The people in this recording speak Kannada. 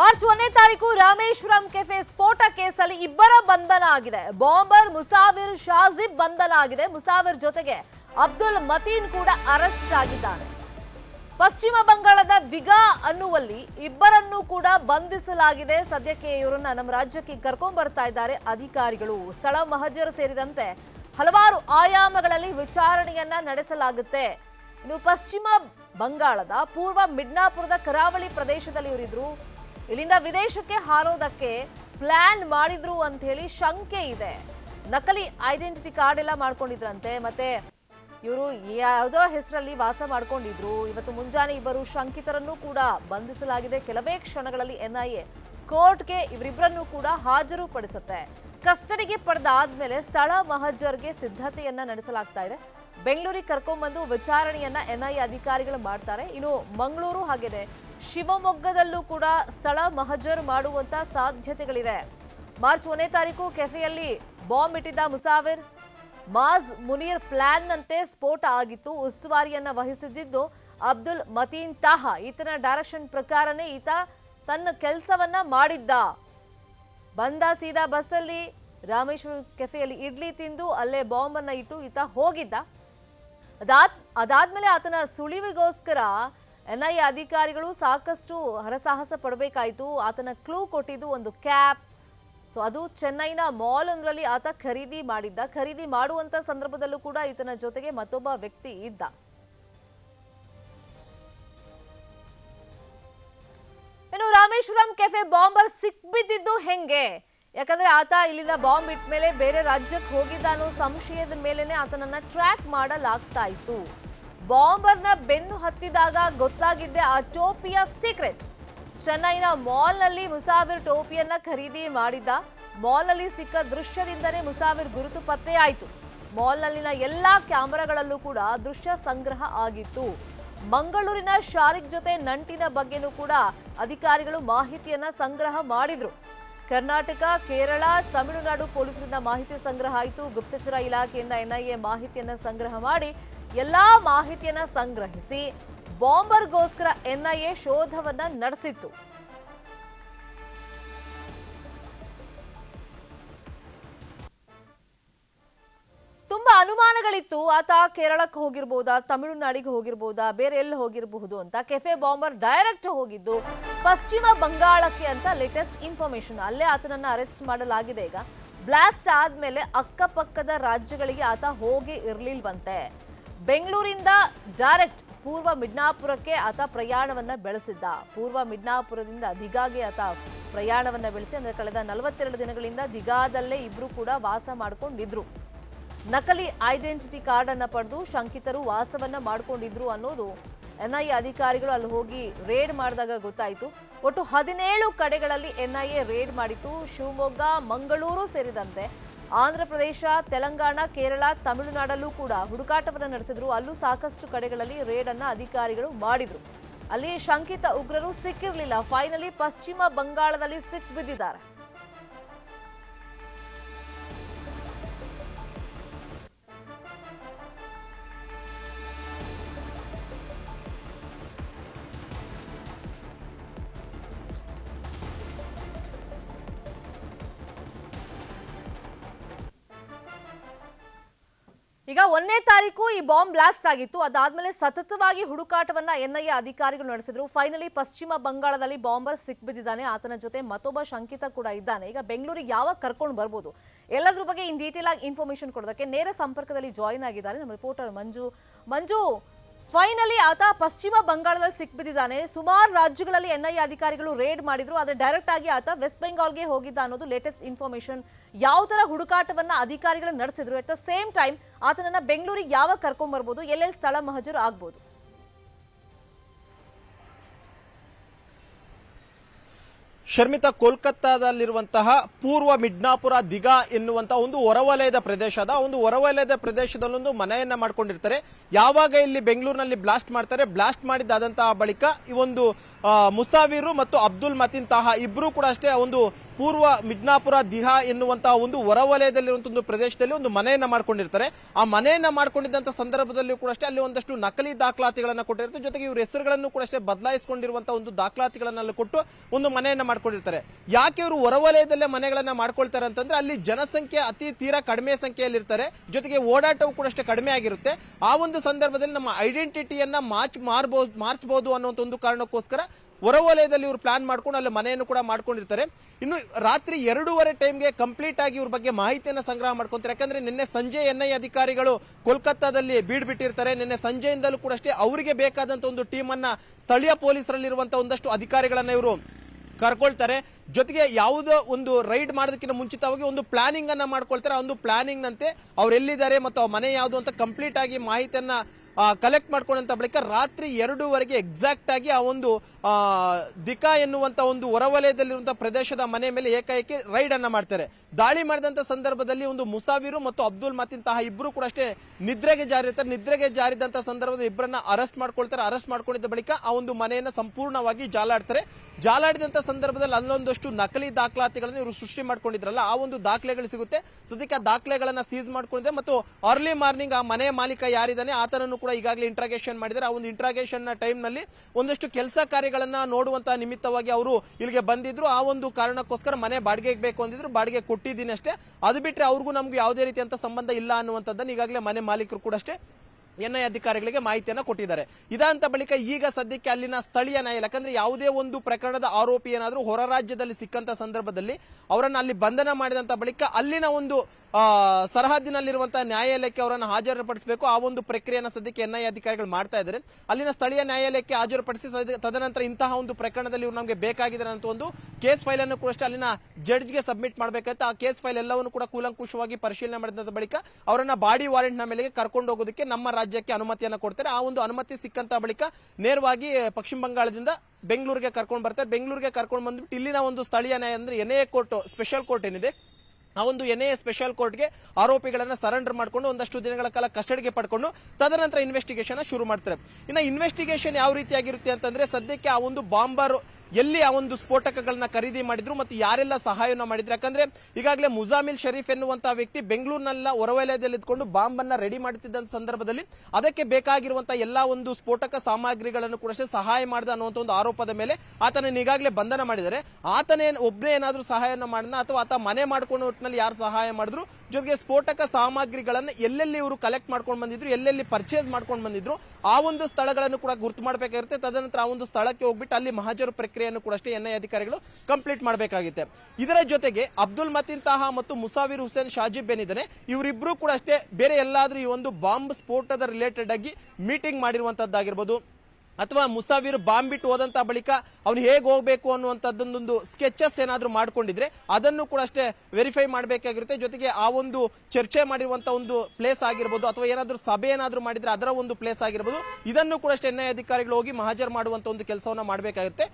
ಮಾರ್ಚ್ ಒಂದನೇ ತಾರೀಕು ರಾಮೇಶ್ವರಂ ಕೆಫೆ ಸ್ಫೋಟ ಕೇಸಲ್ಲಿ ಇಬ್ಬರ ಬಂಧನ ಆಗಿದೆ. ಬಾಂಬರ್ ಮುಸಾವಿರ್ ಶಾಜಿಬ್ ಬಂಧನ ಆಗಿದೆ. ಮುಸಾವಿರ್ ಜೊತೆಗೆ ಅಬ್ದುಲ್ ಮತೀನ್ ಕೂಡ ಅರೆಸ್ಟ್ ಆಗಿದ್ದಾರೆ. ಪಶ್ಚಿಮ ಬಂಗಾಳದ ಬಿಗಾ ಅನ್ನುವಲ್ಲಿ ಇಬ್ಬರನ್ನು ಕೂಡ ಬಂಧಿಸಲಾಗಿದೆ. ಸದ್ಯಕ್ಕೆ ಇವರನ್ನ ನಮ್ಮ ರಾಜ್ಯಕ್ಕೆ ಕರ್ಕೊಂಡ್ ಬರ್ತಾ ಇದ್ದಾರೆ ಅಧಿಕಾರಿಗಳು. ಸ್ಥಳ ಮಹಜರು ಸೇರಿದಂತೆ ಹಲವಾರು ಆಯಾಮಗಳಲ್ಲಿ ವಿಚಾರಣೆಯನ್ನ ನಡೆಸಲಾಗುತ್ತೆ. ಇನ್ನು ಪಶ್ಚಿಮ ಬಂಗಾಳದ ಪೂರ್ವ ಮಿಡ್ನಾಪುರದ ಕರಾವಳಿ ಪ್ರದೇಶದಲ್ಲಿ ಇವರಿದ್ರು. ಇಲ್ಲಿಂದ ವಿದೇಶಕ್ಕೆ ಹಾರೋದಕ್ಕೆ ಪ್ಲಾನ್ ಮಾಡಿದ್ರು ಅಂತ ಹೇಳಿ ಶಂಕೆ ಇದೆ. ನಕಲಿ ಐಡೆಂಟಿಟಿ ಕಾರ್ಡ್ ಎಲ್ಲ ಮಾಡ್ಕೊಂಡಿದ್ರಂತೆ, ಮತ್ತೆ ಇವರು ಯಾವುದೋ ಹೆಸರಲ್ಲಿ ವಾಸ ಮಾಡ್ಕೊಂಡಿದ್ರು. ಇವತ್ತು ಮುಂಜಾನೆ ಇಬ್ಬರು ಶಂಕಿತರನ್ನು ಕೂಡ ಬಂಧಿಸಲಾಗಿದೆ. ಕೆಲವೇ ಕ್ಷಣಗಳಲ್ಲಿ ಎನ್ಐಎ ಕೋರ್ಟ್ಗೆ ಇವರಿಬ್ಬರನ್ನು ಕೂಡ ಹಾಜರುಪಡಿಸುತ್ತೆ. ಕಸ್ಟಡಿಗೆ ಪಡೆದಾದ್ಮೇಲೆ ಸ್ಥಳ ಮಹಜರ್ಗೆ ಸಿದ್ಧತೆಯನ್ನ ನಡೆಸಲಾಗ್ತಾ ಇದೆ. ಬೆಂಗಳೂರಿಗೆ ಕರ್ಕೊಂಡ್ಬಂದು ವಿಚಾರಣೆಯನ್ನ ಎನ್ಐಎ ಅಧಿಕಾರಿಗಳು ಮಾಡ್ತಾರೆ. ಇನ್ನು ಮಂಗಳೂರು ಹಾಗೆಯೇ ಶಿವಮೊಗ್ಗದಲ್ಲೂ ಕೂಡ ಸ್ಥಳ ಮಹಜರ್ ಮಾಡುವಂತ ಸಾಧ್ಯತೆಗಳಿವೆ. ಮಾರ್ಚ್ ಒಂದನೇ ತಾರೀಕು ಕೆಫೆಯಲ್ಲಿ ಬಾಂಬ್ ಇಟ್ಟಿದ್ದ ಮುಸಾವಿರ್, ಮಾಜ್ ಮುನೀರ್ ಪ್ಲಾನ್ ನಂತೆ ಸ್ಫೋಟ ಆಗಿತ್ತು. ಉಸ್ತುವಾರಿಯನ್ನ ವಹಿಸಿದ್ದು ಅಬ್ದುಲ್ ಮತೀನ್ ತಾಹ. ಈತನ ಡೈರೆಕ್ಷನ್ ಪ್ರಕಾರನೇ ಈತ ತನ್ನ ಕೆಲಸವನ್ನ ಮಾಡಿದ್ದ. ಬಂದ ಸೀದಾ ಬಸ್ಸಲ್ಲಿ ರಾಮೇಶ್ವರ ಕೆಫೆಯಲ್ಲಿ ಇಡ್ಲಿ ತಿಂದು ಅಲ್ಲೇ ಬಾಂಬನ್ನ ಇಟ್ಟು ಈತ ಹೋಗಿದ್ದ. ಅದಾದ್, ಅದಾದ್ಮೇಲೆ ಆತನ ಸುಳಿವಿಗೋಸ್ಕರ ಎನ್ಐಎ ಅಧಿಕಾರಿಗಳು ಸಾಕಷ್ಟು ಹರಸಾಹಸ ಪಡಬೇಕಾಯಿತು. ಆತನ ಕ್ಲೂ ಕೊಟ್ಟಿದ್ದು ಒಂದು ಕ್ಯಾಪ್ ಸೊ, ಅದು ಚೆನ್ನೈನ ಮಾಲ್ ಒಂದರಲ್ಲಿ ಆತ ಖರೀದಿ ಮಾಡಿದ್ದ. ಖರೀದಿ ಮಾಡುವಂತ ಸಂದರ್ಭದಲ್ಲೂ ಕೂಡ ಈತನ ಜೊತೆಗೆ ಮತ್ತೊಬ್ಬ ವ್ಯಕ್ತಿ ಇದ್ದ. ಇನ್ನು ರಾಮೇಶ್ವರಂ ಕೆಫೆ ಬಾಂಬರ್ ಸಿಕ್ಬಿದ್ದಿದ್ದು ಹೆಂಗೆ? ಯಾಕಂದ್ರೆ ಆತ ಇಲ್ಲಿಂದ ಬಾಂಬ್ ಇಟ್ಟ ಮೇಲೆ ಬೇರೆ ರಾಜ್ಯಕ್ಕೆ ಹೋಗಿದ್ದ ಅನ್ನೋ ಸಂಶಯದ ಮೇಲೆನೆ ಆತನನ್ನ ಟ್ರ್ಯಾಕ್ ಮಾಡಲಾಗ್ತಾ ಇತ್ತು. ಬಾಂಬರ್ನ ಬೆನ್ನು ಹತ್ತಿದಾಗ ಗೊತ್ತಾಗಿದ್ದೆ ಆ ಟೋಪಿಯ ಸೀಕ್ರೆಟ್ ಚೆನ್ನೈನ ಮಾಲ್ನಲ್ಲಿ ಮುಸಾವಿರ್ ಟೋಪಿಯನ್ನ ಖರೀದಿ ಮಾಡಿದ್ದ. ಮಾಲ್ನಲ್ಲಿ ಸಿಕ್ಕ ದೃಶ್ಯದಿಂದನೇ ಮುಸಾವಿರ್ ಗುರುತು ಪತ್ತೆಯಾಯಿತು ಮಾಲ್ನಲ್ಲಿನ ಎಲ್ಲಾ ಕ್ಯಾಮೆರಾಗಳಲ್ಲೂ ಕೂಡ ದೃಶ್ಯ ಸಂಗ್ರಹ ಆಗಿತ್ತು. ಮಂಗಳೂರಿನ ಶಾರಿಕ್ ಜೊತೆ ನಂಟಿನ ಬಗ್ಗೆನೂ ಕೂಡ ಅಧಿಕಾರಿಗಳು ಮಾಹಿತಿಯನ್ನ ಸಂಗ್ರಹ ಮಾಡಿದ್ರು. ಕರ್ನಾಟಕ, ಕೇರಳ, ತಮಿಳುನಾಡು ಪೊಲೀಸರಿಂದ ಮಾಹಿತಿ ಸಂಗ್ರಹ ಆಯಿತು. ಗುಪ್ತಚರ ಇಲಾಖೆಯಿಂದ ಎನ್ಐಎ ಮಾಹಿತಿಯನ್ನ ಸಂಗ್ರಹ ಮಾಡಿ ಎಲ್ಲಾ ಮಾಹಿತಿಯನ್ನ ಸಂಗ್ರಹಿಸಿ ಬಾಂಬರ್ಗೋಸ್ಕರ ಎನ್ಐಎ ಶೋಧವನ್ನ ನಡೆಸಿತ್ತು. ತುಂಬಾ ಅನುಮಾನಗಳಿತ್ತು. ಆತ ಕೇರಳಕ್ಕೆ ಹೋಗಿರ್ಬೋದಾ, ತಮಿಳುನಾಡಿಗೆ ಹೋಗಿರ್ಬೋದಾ, ಬೇರೆ ಎಲ್ಲಿ ಹೋಗಿರಬಹುದು ಅಂತ ಕೆಫೆ ಬಾಂಬರ್ ಡೈರೆಕ್ಟ್ ಹೋಗಿದ್ದು ಪಶ್ಚಿಮ ಬಂಗಾಳಕ್ಕೆ ಅಂತ ಲೇಟೆಸ್ಟ್ ಇನ್ಫಾರ್ಮೇಶನ್ ಅಲ್ಲೇ ಆತನನ್ನ ಅರೆಸ್ಟ್ ಮಾಡಲಾಗಿದೆ. ಈಗ ಬ್ಲಾಸ್ಟ್ ಆದ್ಮೇಲೆ ಅಕ್ಕಪಕ್ಕದ ರಾಜ್ಯಗಳಿಗೆ ಆತ ಹೋಗಿ ಇರ್ಲಿಲ್ವಂತೆ. ಬೆಂಗಳೂರಿಂದ ಡೈರೆಕ್ಟ್ ಪೂರ್ವ ಮಿಡ್ನಾಪುರಕ್ಕೆ ಆತ ಪ್ರಯಾಣವನ್ನ ಬೆಳೆಸಿದ್ದ. ಪೂರ್ವ ಮಿಡ್ನಾಪುರದಿಂದ ದಿಗಾಗೆ ಆತ ಪ್ರಯಾಣವನ್ನ ಬೆಳೆಸಿ, ಅಂದ್ರೆ ಕಳೆದ ನಲವತ್ತೆರಡು ದಿನಗಳಿಂದ ದಿಗಾದಲ್ಲೇ ಇಬ್ರು ಕೂಡ ವಾಸ ಮಾಡಿಕೊಂಡಿದ್ರು. ನಕಲಿ ಐಡೆಂಟಿಟಿ ಕಾರ್ಡ್ ಅನ್ನ ಪಡೆದು ಶಂಕಿತರು ವಾಸವನ್ನ ಮಾಡಿಕೊಂಡಿದ್ರು ಅನ್ನೋದು ಎನ್ಐಎ ಅಧಿಕಾರಿಗಳು ಅಲ್ಲಿ ಹೋಗಿ ರೇಡ್ ಮಾಡಿದಾಗ ಗೊತ್ತಾಯಿತು. ಒಟ್ಟು ಹದಿನೇಳು ಕಡೆಗಳಲ್ಲಿ ಎನ್ಐಎ ರೇಡ್ ಮಾಡಿತ್ತು. ಶಿವಮೊಗ್ಗ, ಮಂಗಳೂರು ಸೇರಿದಂತೆ ಆಂಧ್ರ ಪ್ರದೇಶ, ತೆಲಂಗಾಣ, ಕೇರಳ, ತಮಿಳುನಾಡಲ್ಲೂ ಕೂಡ ಹುಡುಕಾಟವನ್ನು ನಡೆಸಿದ್ರು. ಅಲ್ಲೂ ಸಾಕಷ್ಟು ಕಡೆಗಳಲ್ಲಿ ರೇಡ್ ಅನ್ನ ಅಧಿಕಾರಿಗಳು ಮಾಡಿದ್ರು. ಅಲ್ಲಿ ಶಂಕಿತ ಉಗ್ರರು ಸಿಕ್ಕಿರಲಿಲ್ಲ. ಫೈನಲಿ ಪಶ್ಚಿಮ ಬಂಗಾಳದಲ್ಲಿ ಸಿಕ್ಬಿದ್ದಿದ್ದಾರೆ. ಈಗ ಒಂದನೇ ತಾರೀಕು ಈ ಬಾಂಬ್ ಬ್ಲಾಸ್ಟ್ ಆಗಿತ್ತು. ಅದಾದ್ಮೇಲೆ ಸತತವಾಗಿ ಹುಡುಕಾಟವನ್ನ ಎನ್ಐಎ ಅಧಿಕಾರಿಗಳು ನಡೆಸಿದ್ರು. ಫೈನಲಿ ಪಶ್ಚಿಮ ಬಂಗಾಳದಲ್ಲಿ ಬಾಂಬರ್ ಸಿಕ್ಬಿದ್ದಿದ್ದಾನೆ. ಆತನ ಜೊತೆ ಮತ್ತೊಬ್ಬ ಶಂಕಿತ ಕೂಡ ಇದ್ದಾನೆ. ಈಗ ಬೆಂಗಳೂರಿಗೆ ಯಾವಾಗ ಕರ್ಕೊಂಡು ಬರ್ಬೋದು? ಎಲ್ಲದ್ರ ಬಗ್ಗೆ ಇನ್ ಡೀಟೇಲ್ ಆಗಿ ಇನ್ಫಾರ್ಮೇಶನ್ ಕೊಡೋದಕ್ಕೆ ನೇರ ಸಂಪರ್ಕದಲ್ಲಿ ಜಾಯಿನ್ ಆಗಿದ್ದಾರೆ ನಮ್ಮ ರಿಪೋರ್ಟರ್ ಮಂಜು. ಮಂಜು ಫೈನಲಿ ಆತ ಪಶ್ಚಿಮ ಬಂಗಾಳದಲ್ಲಿ ಸಿಕ್ಬಿದ್ದಿದ್ದಾನೆ. ಸುಮಾರು ರಾಜ್ಯಗಳಲ್ಲಿ ಎನ್ಐಎ ಅಧಿಕಾರಿಗಳು ರೇಡ್ ಮಾಡಿದ್ರು, ಆದ್ರೆ ಡೈರೆಕ್ಟ್ ಆಗಿ ಆತ ವೆಸ್ಟ್ ಬೆಂಗಾಲ್ಗೆ ಹೋಗಿದ್ದ ಅನ್ನೋದು ಲೇಟೆಸ್ಟ್ ಇನ್ಫಾರ್ಮೇಶನ್ ಯಾವ ತರ ಹುಡುಕಾಟವನ್ನ ಅಧಿಕಾರಿಗಳು ನಡೆಸಿದ್ರು ಅಟ್ ದ ಸೇಮ್ ಟೈಮ್ ಆತನನ್ನ ಬೆಂಗಳೂರಿಗೆ ಯಾವಾಗ ಕರ್ಕೊಂಡ್ ಬರ್ಬೋದು, ಎಲ್ಲೆಲ್ಲಿ ಸ್ಥಳ ಮಹಜರು ಆಗ್ಬೋದು? ಶರ್ಮಿತಾ ಕೋಲ್ಕತ್ತಾದಲ್ಲಿರುವಂತಹ ಪೂರ್ವ ಮಿಡ್ನಾಪುರ ದಿಗಾ ಎನ್ನುವಂತಹ ಒಂದು ಹೊರವಲಯದ ಪ್ರದೇಶ ಅದ ಒಂದು ಹೊರವಲಯದ ಪ್ರದೇಶದಲ್ಲೊಂದು ಮನೆಯನ್ನ ಮಾಡ್ಕೊಂಡಿರ್ತಾರೆ. ಯಾವಾಗ ಇಲ್ಲಿ ಬೆಂಗಳೂರಿನಲ್ಲಿ ಬ್ಲಾಸ್ಟ್ ಮಾಡ್ತಾರೆ, ಬ್ಲಾಸ್ಟ್ ಮಾಡಿದಾದಂತಹ ಬಳಿಕ ಈ ಒಂದು ಮುಸಾವಿರು ಮತ್ತು ಅಬ್ದುಲ್ ಮತಿನ್ ತಾಹ ಇಬ್ರು ಕೂಡ ಅಷ್ಟೇ ಒಂದು ಪೂರ್ವ ಮಿಡ್ನಾಪುರ ದಿಹಾ ಎನ್ನುವಂತಹ ಒಂದು ಹೊರವಲಯದಲ್ಲಿರುವಂತಹ ಒಂದು ಪ್ರದೇಶದಲ್ಲಿ ಒಂದು ಮನೆಯನ್ನ ಮಾಡ್ಕೊಂಡಿರ್ತಾರೆ. ಆ ಮನೆಯನ್ನ ಮಾಡ್ಕೊಂಡಿದ್ದಂತ ಸಂದರ್ಭದಲ್ಲಿ ಕೂಡ ಅಷ್ಟೇ ಅಲ್ಲಿ ಒಂದಷ್ಟು ನಕಲಿ ದಾಖಲಾತಿಗಳನ್ನ ಕೊಟ್ಟಿರ್ತಾರೆ. ಜೊತೆಗೆ ಇವ್ರ ಹೆಸರುಗಳನ್ನು ಕೂಡ ಅಷ್ಟೇ ಬದಲಾಯಿಸಿಕೊಂಡಿರುವಂತಹ ಒಂದು ದಾಖಲಾತಿಗಳನ್ನೆಲ್ಲ ಕೊಟ್ಟು ಒಂದು ಮನೆಯನ್ನ ಮಾಡ್ಕೊಂಡಿರ್ತಾರೆ. ಯಾಕೆ ಇವರು ಹೊರವಲಯದಲ್ಲೇ ಮನೆಗಳನ್ನ ಮಾಡ್ಕೊಳ್ತಾರೆ ಅಂತಂದ್ರೆ ಅಲ್ಲಿ ಜನಸಂಖ್ಯೆ ಅತಿ ತೀರಾ ಕಡಿಮೆ ಸಂಖ್ಯೆಯಲ್ಲಿರ್ತಾರೆ. ಜೊತೆಗೆ ಓಡಾಟವು ಕೂಡ ಅಷ್ಟೇ ಕಡಿಮೆ ಆಗಿರುತ್ತೆ. ಆ ಒಂದು ಸಂದರ್ಭದಲ್ಲಿ ನಮ್ಮ ಐಡೆಂಟಿಟಿಯನ್ನ ಮಾರ್ಚ್ ಮಾರ್ಬಹುದು ಮಾರ್ಚಬಹುದು ಅನ್ನುವಂತ ಒಂದು ಕಾರಣಕ್ಕೋಸ್ಕರ ಹೊರವಲಯದಲ್ಲಿ ಇವರು ಪ್ಲಾನ್ ಮಾಡ್ಕೊಂಡು ಅಲ್ಲಿ ಮನೆಯನ್ನು ಕೂಡ ಮಾಡ್ಕೊಂಡಿರ್ತಾರೆ. ಇನ್ನು ರಾತ್ರಿ ಎರಡೂವರೆ ಟೈಮ್ಗೆ ಕಂಪ್ಲೀಟ್ ಆಗಿ ಇವ್ರ ಬಗ್ಗೆ ಮಾಹಿತಿಯನ್ನ ಸಂಗ್ರಹ ಮಾಡ್ಕೊಂತಾರೆ. ಯಾಕಂದ್ರೆ ನಿನ್ನೆ ಸಂಜೆ ಎನ್ಐ ಅಧಿಕಾರಿಗಳು ಕೋಲ್ಕತ್ತಾದಲ್ಲಿ ಬೀಡ್ ಬಿಟ್ಟಿರ್ತಾರೆ ನಿನ್ನೆ ಸಂಜೆಯಿಂದಲೂ ಕೂಡ ಅಷ್ಟೇ ಅವರಿಗೆ ಬೇಕಾದಂತ ಒಂದು ಟೀಮ್ ಅನ್ನ ಸ್ಥಳೀಯ ಪೊಲೀಸರಲ್ಲಿರುವಂತಹ ಒಂದಷ್ಟು ಅಧಿಕಾರಿಗಳನ್ನ ಇವರು ಕರ್ಕೊಳ್ತಾರೆ. ಜೊತೆಗೆ ಯಾವುದೋ ಒಂದು ರೈಡ್ ಮಾಡೋದಕ್ಕಿಂತ ಮುಂಚಿತವಾಗಿ ಒಂದು ಪ್ಲಾನಿಂಗ್ ಅನ್ನ ಮಾಡ್ಕೊಳ್ತಾರೆ. ಒಂದು ಪ್ಲಾನಿಂಗ್ ನಂತೆ ಅವ್ರು ಎಲ್ಲಿದ್ದಾರೆ ಮತ್ತು ಅವ್ರ ಮನೆ ಯಾವುದು ಅಂತ ಕಂಪ್ಲೀಟ್ ಆಗಿ ಮಾಹಿತಿಯನ್ನ ಕಲೆಕ್ಟ್ ಮಾಡ್ಕೊಂಡಂತ ಬಳಿಕ ರಾತ್ರಿ ಎರಡೂವರೆಗೆ ಎಕ್ಸಾಕ್ಟ್ ಆಗಿ ಆ ಒಂದು ದಿಕಾ ಎನ್ನುವಂತ ಒಂದು ಹೊರವಲಯದಲ್ಲಿರುವಂತಹ ಪ್ರದೇಶದ ಮನೆ ಮೇಲೆ ಏಕಾಏಕಿ ರೈಡ್ ಅನ್ನ ಮಾಡ್ತಾರೆ. ದಾಳಿ ಮಾಡಿದಂತ ಸಂದರ್ಭದಲ್ಲಿ ಒಂದು ಮುಸಾವಿರು ಮತ್ತು ಅಬ್ದುಲ್ ಮತೀನ್ ತಹ ಇಬ್ರು ಕೂಡ ಅಷ್ಟೇ ನಿದ್ರೆಗೆ ಜಾರಿರ್ತಾರೆ. ನಿದ್ರೆಗೆ ಜಾರಿದಂತ ಸಂದರ್ಭದಲ್ಲಿ ಇಬ್ಬರನ್ನ ಅರೆಸ್ಟ್ ಮಾಡ್ಕೊಳ್ತಾರೆ. ಅರೆಸ್ಟ್ ಮಾಡ್ಕೊಂಡಿದ್ದ ಬಳಿಕ ಆ ಒಂದು ಮನೆಯನ್ನ ಸಂಪೂರ್ಣವಾಗಿ ಜಾಲಾಡ್ತಾರೆ. ಜಾಲಾಡಿದಂತ ಸಂದರ್ಭದಲ್ಲಿ ಅಲ್ಲೊಂದಷ್ಟು ನಕಲಿ ದಾಖಲಾತಿಗಳನ್ನು ಇವರು ಸೃಷ್ಟಿ ಮಾಡ್ಕೊಂಡಿದ್ರಲ್ಲ, ಆ ಒಂದು ದಾಖಲೆಗಳು ಸಿಗುತ್ತೆ. ಸದ್ಯಕ್ಕೆ ಆ ದಾಖಲೆಗಳನ್ನ ಸೀಸ್ ಮಾಡ್ಕೊಂಡಿದೆ ಮತ್ತು ಅರ್ಲಿ ಮಾರ್ನಿಂಗ್ ಆ ಮನೆಯ ಮಾಲೀಕ ಯಾರಿದ್ದಾನೆ, ಆತನನ್ನು ಕೂಡ ಈಗಾಗಲೇ ಇಂಟ್ರಾಗೇಷನ್ ಮಾಡಿದ್ದಾರೆ. ಆ ಒಂದು ಇಂಟ್ರಾಗೇಷನ್ನ ಟೈಮ್ನಲ್ಲಿ ಒಂದಷ್ಟು ಕೆಲಸ ಕಾರ್ಯಗಳನ್ನ ನೋಡುವಂತಹ ನಿಮಿತ್ತವಾಗಿ ಅವರು ಇಲ್ಲಿಗೆ ಬಂದಿದ್ರು. ಆ ಒಂದು ಕಾರಣಕ್ಕೋಸ್ಕರ ಮನೆ ಬಾಡಿಗೆಗೆ ಬೇಕು ಅಂದಿದ್ರು. ಬಾಡಿಗೆ ಕೊಟ್ಟಿದ್ದೀನಿ ಅಷ್ಟೇ. ಅದು ಬಿಟ್ಟರೆ ಅವ್ರಿಗೂ ನಮ್ಗೆ ಯಾವುದೇ ರೀತಿಯಂತ ಸಂಬಂಧ ಇಲ್ಲ ಅನ್ನುವಂಥದ್ದನ್ನು ಈಗಾಗಲೇ ಮನೆ ಮಾಲೀಕರು ಕೂಡ ಅಷ್ಟೇ ಎನ್ಐ ಅಧಿಕಾರಿಗಳಿಗೆ ಮಾಹಿತಿಯನ್ನ ಕೊಟ್ಟಿದ್ದಾರೆ. ಇದಂತ ಬಳಿಕ ಈಗ ಸದ್ಯಕ್ಕೆ ಅಲ್ಲಿನ ಸ್ಥಳೀಯ ನ್ಯಾಯಾಲಯ ಯಾಕಂದ್ರೆ ಯಾವುದೇ ಒಂದು ಪ್ರಕರಣದ ಆರೋಪಿ ಏನಾದರೂ ಹೊರ ರಾಜ್ಯದಲ್ಲಿ ಸಿಕ್ಕಂತ ಸಂದರ್ಭದಲ್ಲಿ ಅವರನ್ನು ಅಲ್ಲಿ ಬಂಧನ ಮಾಡಿದಂತ ಬಳಿಕ ಅಲ್ಲಿನ ಒಂದು ಸರಹದ್ದಿನಲ್ಲಿರುವಂತಹ ನ್ಯಾಯಾಲಯಕ್ಕೆ ಅವರನ್ನು ಹಾಜರುಪಡಿಸಬೇಕು. ಆ ಒಂದು ಪ್ರಕ್ರಿಯೆಯನ್ನು ಸದ್ಯಕ್ಕೆ ಎನ್ಐಎ ಅಧಿಕಾರಿಗಳು ಮಾಡ್ತಾ ಇದ್ದಾರೆ. ಅಲ್ಲಿನ ಸ್ಥಳೀಯ ನ್ಯಾಯಾಲಯಕ್ಕೆ ಹಾಜರುಪಡಿಸಿ ತದನಂತರ ಇಂತಹ ಒಂದು ಪ್ರಕರಣದಲ್ಲಿ ಇವರು ನಮಗೆ ಬೇಕಾಗಿದೆ ಅಂತ ಒಂದು ಕೇಸ್ ಫೈಲ್ ಅನ್ನು ಕೂಡ ಅಲ್ಲಿನ ಜಡ್ಜ್ಗೆ ಸಬ್ಮಿಟ್ ಮಾಡಬೇಕಂತ ಆ ಕೇಸ್ ಫೈಲ್ ಎಲ್ಲವನ್ನು ಕೂಡ ಕೂಲಂಕುಷವಾಗಿ ಪರಿಶೀಲನೆ ಮಾಡಿದ ಬಳಿಕ ಅವರನ್ನ ಬಾಡಿ ವಾರೆಂಟ್ನ ಮೇಲೆಗೆ ಕರ್ಕೊಂಡು ಹೋಗೋದಕ್ಕೆ ನಮ್ಮ ರಾಜ್ಯಕ್ಕೆ ಅನುಮತಿಯನ್ನು ಕೊಡ್ತಾರೆ. ಆ ಒಂದು ಅನುಮತಿ ಸಿಕ್ಕಂತ ಬಳಿಕ ನೇರವಾಗಿ ಪಶ್ಚಿಮ ಬಂಗಾಳದಿಂದ ಬೆಂಗಳೂರಿಗೆ ಕರ್ಕೊಂಡು ಬರ್ತಾರೆ. ಬೆಂಗಳೂರಿಗೆ ಕರ್ಕೊಂಡು ಬಂದ್ಬಿಟ್ಟು ಇಲ್ಲಿನ ಒಂದು ಸ್ಥಳೀಯ ನ್ಯಾಯ ಅಂದ್ರೆ ಎನ್ ಕೋರ್ಟ್, ಸ್ಪೆಷಲ್ ಕೋರ್ಟ್ ಏನಿದೆ? ಆ ಒಂದು ಎನ್ ಸ್ಪೆಷಲ್ ಕೋರ್ಟ್ಗೆ ಆರೋಪಿಗಳನ್ನ ಸರೆಂಡರ್ ಮಾಡ್ಕೊಂಡು ಒಂದಷ್ಟು ದಿನಗಳ ಕಾಲ ಕಸ್ಟಡಿಗೆ ಪಡ್ಕೊಂಡು ತದನಂತರ ಇನ್ವೆಸ್ಟಿಗೇಷನ್ ಶುರು ಮಾಡ್ತಾರೆ. ಇನ್ನು ಇನ್ವೆಸ್ಟಿಗೇಷನ್ ಯಾವ ರೀತಿಯಾಗಿರುತ್ತೆ ಅಂತಂದ್ರೆ ಸದ್ಯಕ್ಕೆ ಆ ಒಂದು ಬಾಂಬರ್ ಎಲ್ಲಿ ಆ ಒಂದು ಸ್ಫೋಟಕಗಳನ್ನ ಖರೀದಿ ಮಾಡಿದ್ರು ಮತ್ತು ಯಾರೆಲ್ಲ ಸಹಾಯವನ್ನು ಮಾಡಿದ್ರು? ಯಾಕಂದ್ರೆ ಈಗಾಗಲೇ ಮುಜಾಮಿಲ್ ಶರೀಫ್ ಎನ್ನುವಂತಹ ವ್ಯಕ್ತಿ ಬೆಂಗಳೂರಿನಲ್ಲ ಹೊರವಲಯದಲ್ಲಿ ಇದ್ಕೊಂಡು ಬಾಂಬ್ ಅನ್ನ ರೆಡಿ ಮಾಡುತ್ತಿದ್ದ ಸಂದರ್ಭದಲ್ಲಿ ಅದಕ್ಕೆ ಬೇಕಾಗಿರುವಂತಹ ಎಲ್ಲಾ ಒಂದು ಸ್ಫೋಟಕ ಸಾಮಗ್ರಿಗಳನ್ನು ಕೂಡ ಸಹಾಯ ಮಾಡಿದ ಅನ್ನುವಂಥ ಒಂದು ಆರೋಪದ ಮೇಲೆ ಆತನನ್ನು ಈಗಾಗಲೇ ಬಂಧನ ಮಾಡಿದ್ದಾರೆ. ಆತನೇ ಒಬ್ಬನೇ ಏನಾದರೂ ಸಹಾಯವನ್ನು ಮಾಡಿದ ಅಥವಾ ಆತ ಮನೆ ಮಾಡ್ಕೊಂಡು ಒಟ್ಟಿನಲ್ಲಿ ಯಾರು ಸಹಾಯ ಮಾಡಿದ್ರು? ಜೊತೆಗೆ ಸ್ಫೋಟಕ ಸಾಮಗ್ರಿಗಳನ್ನ ಎಲ್ಲೆಲ್ಲಿ ಇವರು ಕಲೆಕ್ಟ್ ಮಾಡ್ಕೊಂಡು ಬಂದಿದ್ರು, ಎಲ್ಲೆಲ್ಲಿ ಪರ್ಚೇಸ್ ಮಾಡ್ಕೊಂಡು ಬಂದಿದ್ರು, ಆ ಒಂದು ಸ್ಥಳಗಳನ್ನು ಕೂಡ ಗುರುತು ಮಾಡಬೇಕಾಗಿರುತ್ತೆ. ತದನಂತರ ಆ ಒಂದು ಸ್ಥಳಕ್ಕೆ ಹೋಗ್ಬಿಟ್ಟು ಅಲ್ಲಿ ಮಹಾಜರು ಪ್ರಕ್ರಿಯೆಯನ್ನು ಕೂಡ ಅಷ್ಟೇ ಎನ್ಐ ಅಧಿಕಾರಿಗಳು ಕಂಪ್ಲೀಟ್ ಮಾಡಬೇಕಾಗುತ್ತೆ. ಇದರ ಜೊತೆಗೆ ಅಬ್ದುಲ್ ಮತೀನ್ ತಾಹಾ ಮತ್ತು ಮುಸಾವಿರ್ ಹುಸೇನ್ ಶಾಜಿಬ್ ಏನಿದ್ದಾರೆ ಇವರಿಬ್ರು ಕೂಡ ಅಷ್ಟೇ ಬೇರೆ ಎಲ್ಲಾದ್ರೂ ಈ ಒಂದು ಬಾಂಬ್ ಸ್ಫೋಟದ ರಿಲೇಟೆಡ್ ಆಗಿ ಮೀಟಿಂಗ್ ಮಾಡಿರುವಂತದ್ದಾಗಿರ್ಬೋದು. ಅಥವಾ ಮುಸಾವಿರ್ ಬಾಂಬ್ ಬಿಟ್ಟು ಹೋದಂತ ಬಳಿಕ ಅವನು ಹೇಗೆ ಹೋಗ್ಬೇಕು ಅನ್ನುವಂಥದ್ದೊಂದು ಸ್ಕೆಚಸ್ ಏನಾದರೂ ಮಾಡ್ಕೊಂಡಿದ್ರೆ ಅದನ್ನು ಕೂಡ ಅಷ್ಟೇ ವೆರಿಫೈ ಮಾಡಬೇಕಾಗಿರುತ್ತೆ. ಜೊತೆಗೆ ಆ ಒಂದು ಚರ್ಚೆ ಮಾಡಿರುವಂತ ಒಂದು ಪ್ಲೇಸ್ ಆಗಿರ್ಬೋದು ಅಥವಾ ಏನಾದರೂ ಸಭೆ ಏನಾದರೂ ಮಾಡಿದ್ರೆ ಅದರ ಒಂದು ಪ್ಲೇಸ್ ಆಗಿರ್ಬೋದು. ಇದನ್ನು ಕೂಡ ಅಷ್ಟೇ ಎನ್ಐ ಅಧಿಕಾರಿಗಳು ಹೋಗಿ ಮಹಾಜರ್ ಮಾಡುವಂತ ಒಂದು ಕೆಲಸವನ್ನ ಮಾಡಬೇಕಾಗುತ್ತೆ